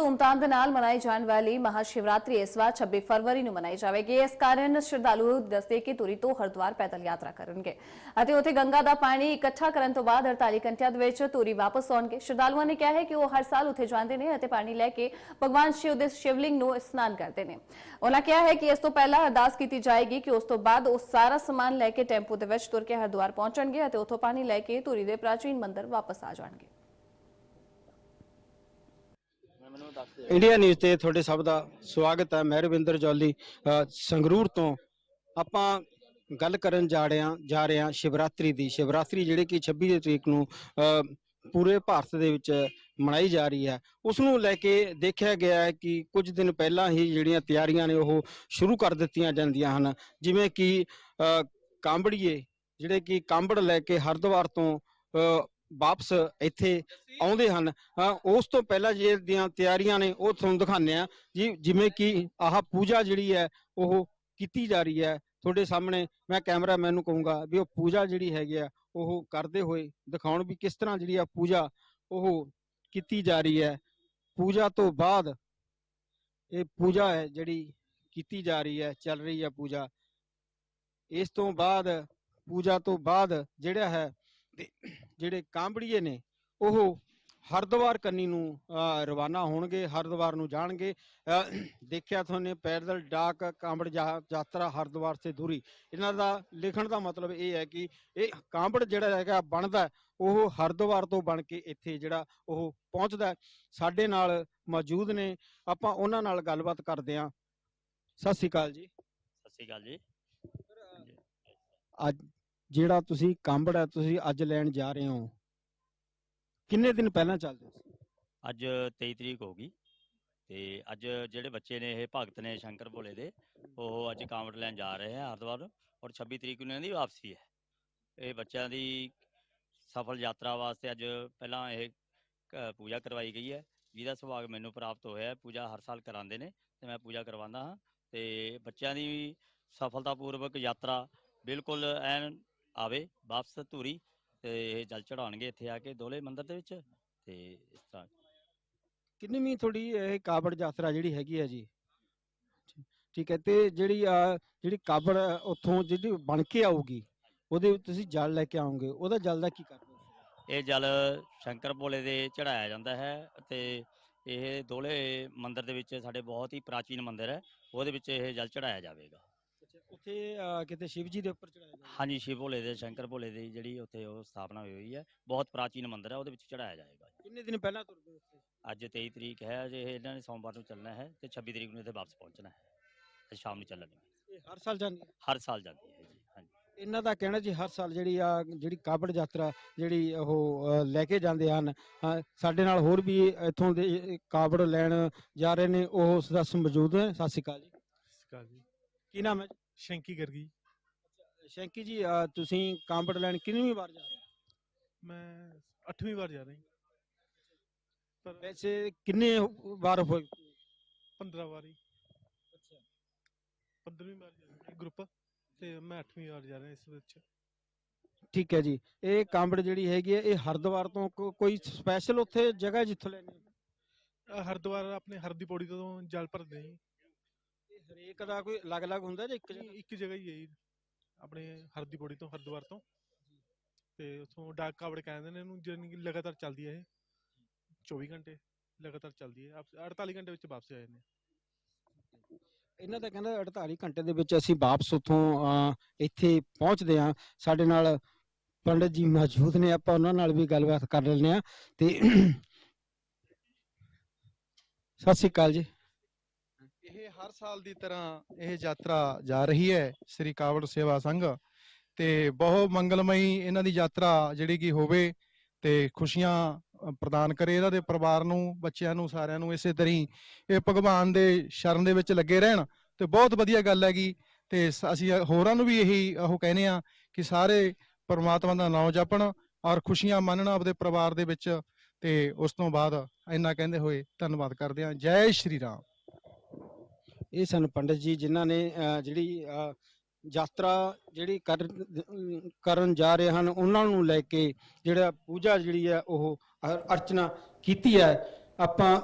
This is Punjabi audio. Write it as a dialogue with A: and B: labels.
A: ਧੂਮਧਾਮ ਦੇ ਨਾਲ ਮਨਾਈ ਜਾਣ ਵਾਲੀ ਮਹਾਸ਼ਿਵਰਾਤਰੀ ਇਸ ਵਾਰ 26 ਫਰਵਰੀ ਨੂੰ ਮਨਾਈ ਜਾਵੇਗੀ। ਇਸ ਕਾਰਨ ਸ਼ਰਧਾਲੂ ਦੱਸਦੇ ਕਿ ਧੂਰੀ ਤੋਂ ਹਰਿਦੁਆਰ ਪੈਦਲ ਯਾਤਰਾ ਕਰਨਗੇ ਅਤੇ ਉੱਥੇ ਗੰਗਾ ਦਾ ਪਾਣੀ ਇਕੱਠਾ ਕਰਨ ਤੋਂ ਬਾਅਦ 48 ਘੰਟਿਆਂ ਦੇ ਵਿੱਚ ਧੂਰੀ ਵਾਪਸ ਆਉਣਗੇ। ਸ਼ਰਧਾਲੂਆਂ ਨੇ ਕਿਹਾ ਹੈ ਕਿ ਉਹ ਹਰ ਸਾਲ ਉੱਥੇ ਜਾਂਦੇ ਨੇ ਅਤੇ ਪਾਣੀ ਲੈ ਕੇ ਭਗਵਾਨ ਸ਼ਿਵ ਦੇ ਸ਼ਿਵਲਿੰਗ ਨੂੰ ਇਸ਼ਨਾਨ ਕਰਦੇ ਨੇ। ਉਹਨਾਂ ਕਿਹਾ ਹੈ ਕਿ ਇਸ ਤੋਂ ਪਹਿਲਾਂ ਅਰਦਾਸ ਕੀਤੀ ਜਾਏਗੀ ਕਿ ਉਸ ਤੋਂ ਬਾਅਦ ਉਹ ਸਾਰਾ ਸਮਾਨ ਲੈ ਕੇ ਟੈਂਪੂ ਦੇ ਵਿੱਚ ਤੁਰ ਕੇ ਹਰਿਦੁਆਰ ਪਹੁੰਚਣਗੇ ਅਤੇ ਉੱਥੋਂ ਪਾਣੀ ਲੈ ਕੇ ਧੂਰੀ ਦੇ ਪ੍ਰਾਚੀਨ ਮੰਦਿਰ ਵਾਪਸ ਆ ਜਾਣਗੇ।
B: ਇੰਡੀਆ ਨਿਊਜ਼ ਤੇ ਤੁਹਾਡੇ ਸਭ ਦਾ ਸਵਾਗਤ ਹੈ। ਮੈਂ ਰਵਿੰਦਰ ਜੌਲੀ। ਸੰਗਰੂਰ ਤੋਂ ਆਪਾਂ ਗੱਲ ਕਰਨ ਜਾ ਰਹੇ ਹਾਂ ਜਾ ਰਹੇ ਹਾਂ ਸ਼ਿਵਰਾਤਰੀ ਦੀ। ਸ਼ਿਵਰਾਤਰੀ ਜਿਹੜੇ ਕਿ 26 ਦੀ ਤਰੀਕ ਨੂੰ ਪੂਰੇ ਭਾਰਤ ਦੇ ਵਿੱਚ ਮਨਾਈ ਜਾ ਰਹੀ ਹੈ। ਉਸ ਨੂੰ ਲੈ ਕੇ ਦੇਖਿਆ ਗਿਆ ਹੈ ਕਿ ਕੁਝ ਦਿਨ ਪਹਿਲਾਂ ਹੀ ਜਿਹੜੀਆਂ ਤਿਆਰੀਆਂ ਨੇ ਉਹ ਸ਼ੁਰੂ ਕਰ ਦਿੱਤੀਆਂ ਜਾਂਦੀਆਂ ਹਨ। ਜਿਵੇਂ ਕਿ ਅ, ਕਾਂਬੜੀਏ ਜਿਹੜੇ ਕਿ ਕਾਂਬੜ ਲੈ ਕੇ ਹਰਿਦੁਆਰ ਤੋਂ ਅ, ਵਾਪਸ ਇੱਥੇ ਆਉਂਦੇ ਹਨ ਉਸ ਤੋਂ ਪਹਿਲਾਂ ਜੇ ਦੀਆਂ ਤਿਆਰੀਆਂ ਨੇ, ਉਹ ਤੁਹਾਨੂੰ ਦਿਖਾਉਂਦੇ ਆ ਜੀ, ਜਿਵੇਂ ਕਿ ਆਹ ਪੂਜਾ ਜਿਹੜੀ ਹੈ, ਉਹ ਕੀਤੀ ਜਾ ਰਹੀ ਹੈ। ਤੁਹਾਡੇ ਸਾਹਮਣੇ ਮੈਂ ਕੈਮਰਾਮੈਨ ਨੂੰ ਕਹੂੰਗਾ ਵੀ ਉਹ ਪੂਜਾ ਜਿਹੜੀ ਹੈਗੀ ਆ ਉਹ ਕਰਦੇ ਹੋਏ ਦਿਖਾਉਣ ਵੀ ਕਿਸ ਤਰ੍ਹਾਂ ਜਿਹੜੀ ਆ ਪੂਜਾ ਉਹ ਕੀਤੀ ਜਾ ਰਹੀ ਹੈ। ਪੂਜਾ ਤੋਂ ਬਾਅਦ ਇਹ ਪੂਜਾ ਹੈ ਜਿਹੜੀ ਕੀਤੀ ਜਾ ਰਹੀ ਹੈ, ਚੱਲ ਰਹੀ ਹੈ ਪੂਜਾ। ਇਸ ਤੋਂ ਬਾਅਦ, ਪੂਜਾ ਤੋਂ ਬਾਅਦ ਜਿਹੜਾ ਹੈ ਜਿਹੜੇ ਕਾਂਬੜੀਏ ਨੇ, ਉਹ ਹਰਿਦੁਆਰ ਕੰਨੀ ਨੂੰ ਰਵਾਨਾ ਹੋਣਗੇ ਹਰਿਦੁਆਰ ਨੂੰ ਜਾਣਗੇ। ਦੇਖਿਆ ਤੁਹਾਨੂੰ ਪੈਦਲ ਡਾਕ ਕਾਂਬੜ ਜਾ- ਯਾਤਰਾ ਹਰਿਦੁਆਰ ਸੇ ਦੂਰੀ। ਇਹਨਾਂ ਦਾ ਲਿਖਣ ਦਾ ਮਤਲਬ ਇਹ ਹੈ ਕਿ ਇਹ ਕਾਂਬੜ ਜਿਹੜਾ ਹੈਗਾ ਬਣਦਾ ਉਹ ਹਰਿਦੁਆਰ ਤੋਂ ਬਣ ਕੇ ਇੱਥੇ ਜਿਹੜਾ ਉਹ ਪਹੁੰਚਦਾ। ਸਾਡੇ ਨਾਲ ਮੌਜੂਦ ਨੇ। ਆਪਾਂ ਉਹਨਾਂ ਨਾਲ ਗੱਲਬਾਤ ਕਰਦੇ ਹਾਂ। ਸਤਿ ਸ਼੍ਰੀ ਅਕਾਲ ਜੀ।
C: ਸਤਿ ਸ਼੍ਰੀ ਅਕਾਲ ਜੀ।
B: ਅੱਜ ਜਿਹੜਾ ਤੁਸੀਂ ਕਾਂਬੜ ਹੈ ਤੁਸੀਂ ਅੱਜ ਲੈਣ ਜਾ ਰਹੇ ਹੋ। ਕਿੰਨੇ ਦਿਨ ਪਹਿਲਾਂ ਚੱਲਦੇ ਸੀ
C: ਅੱਜ 23 ਤਰੀਕ ਹੋ ਗਈ ਤੇ ਅੱਜ ਜਿਹੜੇ ਬੱਚੇ ਨੇ ਇਹ ਭਗਤ ਨੇ ਸ਼ੰਕਰ ਭੋਲੇ ਦੇ, ਉਹ ਅੱਜ ਕਾਂਵੜ ਲੈਣ ਜਾ ਰਹੇ ਆ ਹਰਿਦੁਆਰ ਔਰ 26 ਤਰੀਕ ਨੂੰ ਇਹਨਾਂ ਦੀ ਵਾਪਸੀ ਹੈ। ਇਹ ਬੱਚਿਆਂ ਦੀ ਸਫਲ ਯਾਤਰਾ ਵਾਸਤੇ ਅੱਜ ਪਹਿਲਾਂ ਇਹ ਪੂਜਾ ਕਰਵਾਈ ਗਈ ਹੈ। ਜਿਹਦਾ ਸੁਭਾਗ ਮੈਨੂੰ ਪ੍ਰਾਪਤ ਹੋਇਆ ਹੈ। ਪੂਜਾ ਹਰ ਸਾਲ ਕਰਾਉਂਦੇ ਨੇ ਤੇ ਮੈਂ ਪੂਜਾ ਕਰਵਾਉਂਦਾ ਹਾਂ ਤੇ ਬੱਚਿਆਂ ਦੀ ਸਫਲਤਾਪੂਰਵਕ ਯਾਤਰਾ ਬਿਲਕੁਲ ਐਨ ਆਵੇ, ਵਾਪਸ ਧੂਰੀ ਤੇ ਇਹ ਜਲ ਚੜਾਉਣਗੇ ਇੱਥੇ ਆ ਕੇ ਦੋਲੇ ਮੰਦਿਰ ਦੇ ਵਿੱਚ ਤੇ ਇਸ ਤਰ੍ਹਾਂ
B: ਕਿੰਨੀ ਤੁਹਾਡੀ ਇਹ ਕਾਬੜ ਯਾਤਰਾ ਜਿਹੜੀ ਹੈਗੀ ਹੈ ਜੀ? ਠੀਕ ਹੈ ਤੇ ਜਿਹੜੀ ਆ ਜਿਹੜੀ ਕਾਬੜ ਉੱਥੋਂ ਜਿਹੜੀ ਬਣ ਕੇ ਆਊਗੀ ਉਹਦੇ ਵਿੱਚ ਤੁਸੀਂ ਜਲ ਲੈ ਕੇ ਆਓਗੇ ਉਹਦਾ ਜਲ ਦਾ ਕੀ ਕਰਦੇ
C: ਇਹ ਜਲ ਸ਼ੰਕਰ ਭੋਲੇ ਦੇ ਚੜਾਇਆ ਜਾਂਦਾ ਹੈ ਤੇ ਇਹ ਦੋਲੇ ਮੰਦਿਰ ਦੇ ਵਿੱਚ ਸਾਡੇ ਬਹੁਤ ਹੀ ਪ੍ਰਾਚੀਨ ਮੰਦਿਰ ਹੈ ਉਹਦੇ ਵਿੱਚ ਇਹ ਜਲ ਚੜਾਇਆ ਜਾਵੇਗਾ।
B: ਅੱਛਾ ਉੱਥੇ ਅਹ, ਕਿਤੇ ਸ਼ਿਵ ਜੀ ਦੇ ਉੱਪਰ ਚੜਾਇਆ ਜਾਂਦਾ
C: ਹਾਂਜੀ ਸ਼ਿਵ ਭੋਲੇ ਦੇ ਸ਼ੰਕਰ ਭੋਲੇ ਦੀ ਜਿਹੜੀ ਉੱਥੇ ਉਹ ਸਥਾਪਨਾ ਹੋਈ ਹੋਈ ਹੈ ਬਹੁਤ ਪ੍ਰਾਚੀਨ ਮੰਦਿਰ ਹੈ ਉਹਦੇ ਵਿੱਚ ਚੜਾਇਆ ਜਾਏਗਾ
B: ਕਿੰਨੇ ਦਿਨ ਪਹਿਲਾਂ ਤੁਰਦੇ ਉੱਥੇ?
C: ਅੱਜ 23 ਤਰੀਕ ਹੈ ਜੇ ਇਹਨਾਂ ਨੇ ਸੋਮਵਾਰ ਨੂੰ ਚੱਲਣਾ ਹੈ ਤੇ 26 ਤਰੀਕ ਨੂੰ ਇੱਥੇ ਵਾਪਸ ਪਹੁੰਚਣਾ ਹੈ ਅੱਜ ਸ਼ਾਮ ਨੂੰ ਚੱਲਣਗੇ
B: ਇਹ ਹਰ ਸਾਲ ਜਾਂਦੀ ਹੈ?
C: ਹਰ ਸਾਲ ਜਾਂਦੀ ਹੈ ਜੀ ਹਾਂਜੀ।
B: ਇਹਨਾਂ ਦਾ ਕਹਿਣਾ ਜੀ ਹਰ ਸਾਲ ਜਿਹੜੀ ਆ ਜਿਹੜੀ ਕਾਬੜ ਯਾਤਰਾ ਜਿਹੜੀ ਉਹ ਅਹ, ਲੈ ਕੇ ਜਾਂਦੇ ਹਨ ਸਾਡੇ ਨਾਲ ਹੋਰ ਵੀ ਇੱਥੋਂ ਦੇ ਕਾਬੜ ਲੈਣ ਜਾ ਰਹੇ ਨੇ ਉਹ ਸਦੱਸ ਮੌਜੂਦ ਨੇ ਸਤਿ ਸ਼੍ਰੀ ਅਕਾਲ ਜੀ।
D: ਸਤਿ ਜੀ।
B: ਕੀ ਨਾਮ ਹੈ? ਜੀ?
D: ਸ਼ੰਕੀ ਕਰ ਗਈ।
B: ਸ਼ੈਂਕੀ ਜੀ ਅਹ, ਤੁਸੀਂ ਕਾਬੜ ਲੈਣ ਕਿੰਨੀ ਵਾਰ ਜਾ ਰਹੇ ਹੋ?
D: ਮੈਂ 8ਵੀਂ ਵਾਰ ਜਾ ਰਹੀ ਪਰ
B: ਵੈਸੇ ਕਿੰਨੇ ਵਾਰ ਹੋਏ
D: 15 ਵਾਰੀ 15ਵੀਂ ਵਾਰ ਜਾ ਰਹੀ ਗਰੁੱਪ ਤੇ ਮੈਂ 8ਵੀਂ ਵਾਰ ਜਾ ਰਿਹਾ ਇਸ ਵਿੱਚ।
B: ਠੀਕ ਹੈ ਜੀ। ਇਹ ਕਾਂਬੜ ਜਿਹੜੀ ਹੈਗੀ ਹੈ ਇਹ ਹਰਿਦੁਆਰ ਤੋਂ ਕੋ- ਕੋਈ ਸਪੈਸ਼ਲ ਉੱਥੇ ਜਗ੍ਹਾ ਜਿੱਥੋਂ ਲੈਣੀ ਹੈ?
D: ਆਹ ਹਰਿਦੁਆਰ ਆਪਣੇ ਹਰਦੀ ਪੌੜੀ ਤੋਂ ਜਲ ਭਰਦੇ ਜੀ।
B: ਇਹ ਹਰੇਕ ਦਾ ਕੋਈ ਅਲੱਗ-ਅਲੱਗ ਹੁੰਦਾ ਜਾਂ ਇੱਕ ਜਗ੍ਹਾ?
D: ਇੱਕ ਜਗ੍ਹਾ ਹੀ ਹੈ ਜੀ ਆਪਣੇ ਹਰਦੀ ਪੌੜੀ ਤੋਂ ਹਰਿਦੁਆਰ ਤੋਂ। ਤੇ ਉਥੋਂ ਡਾਕ ਕਾਵੜ ਕਹਿੰਦੇ ਨੇ ਇਹਨੂੰ ਜਿਹੜੀ ਕਿ ਲਗਾਤਾਰ ਚੱਲਦੀ ਹੈ ਇਹ। 24 ਘੰਟੇ ਲਗਾਤਾਰ ਚੱਲਦੀ ਹੈ। ਆਪ- 48 ਘੰਟੇ ਵਿੱਚ ਵਾਪਸ ਆ ਜਾਂਦੇ ਹਾਂ।
B: ਇਹਨਾਂ ਦਾ ਕਹਿੰਦਾ 48 ਘੰਟੇ ਦੇ ਵਿੱਚ ਅਸੀਂ ਵਾਪਸ ਉੱਥੋਂ ਇੱਥੇ ਪਹੁੰਚਦੇ ਹਾਂ। ਸਾਡੇ ਨਾਲ ਪੰਡਤ ਜੀ ਮੌਜੂਦ ਨੇ ਆਪਾਂ ਉਹਨਾਂ ਨਾਲ ਵੀ ਗੱਲਬਾਤ ਕਰ ਲੈਂਦੇ ਆ ਤੇ ਸਤਿ ਸ਼੍ਰੀ ਅਕਾਲ ਜੀ।
E: ਹਰ ਸਾਲ ਦੀ ਤਰ੍ਹਾਂ ਇਹ ਯਾਤਰਾ ਜਾ ਰਹੀ ਹੈ ਸ੍ਰੀ ਕਾਵੜ ਸੇਵਾ ਸੰਘ ਤੇ ਬਹੁਤ ਮੰਗਲਮਈ ਇਹਨਾਂ ਦੀ ਯਾਤਰਾ ਜਿਹੜੀ ਕਿ ਹੋਵੇ ਤੇ ਖੁਸ਼ੀਆਂ ਪ੍ਰਦਾਨ ਕਰੇ ਇਹਨਾਂ ਦੇ ਪਰਿਵਾਰ ਨੂੰ, ਬੱਚਿਆਂ ਨੂੰ, ਸਾਰਿਆਂ ਨੂੰ ਇਸੇ ਤਰ੍ਹਾਂ ਹੀ ਇਹ ਭਗਵਾਨ ਦੇ ਸ਼ਰਨ ਦੇ ਵਿੱਚ ਲੱਗੇ ਰਹਿਣ ਤੇ ਬਹੁਤ ਵਧੀਆ ਗੱਲ ਹੈਗੀ ਤੇ ਅਸੀਂ ਹੋਰਾਂ ਨੂੰ ਵੀ ਇਹੀ ਉਹ ਕਹਿੰਦੇ ਆ ਕਿ ਸਾਰੇ ਪਰਮਾਤਮਾ ਦਾ ਨਾਮ ਜਪਣ ਔਰ ਖੁਸ਼ੀਆਂ ਮੰਨਣ ਆਪਦੇ ਪਰਿਵਾਰ ਦੇ ਵਿੱਚ ਤੇ ਉਸ ਤੋਂ ਬਾਅਦ ਇੰਨਾ ਕਹਿੰਦੇ ਹੋਏ ਧੰਨਵਾਦ ਕਰਦੇ ਹਾਂ। ਜੈ ਸ਼੍ਰੀ ਰਾਮ।
B: ਇਹ ਸਨ ਪੰਡਤ ਜੀ ਜਿਨ੍ਹਾਂ ਨੇ ਅਹ, ਜਿਹੜੀ ਯਾਤਰਾ ਜਿਹੜੀ ਕਰਨ ਜਾ ਰਹੇ ਹਨ ਉਹਨਾਂ ਨੂੰ ਲੈ ਕੇ ਜਿਹੜਾ ਪੂਜਾ ਜਿਹੜੀ ਹੈ ਉਹ ਅਰਚਨਾ ਕੀਤੀ ਹੈ। ਆਪਾਂ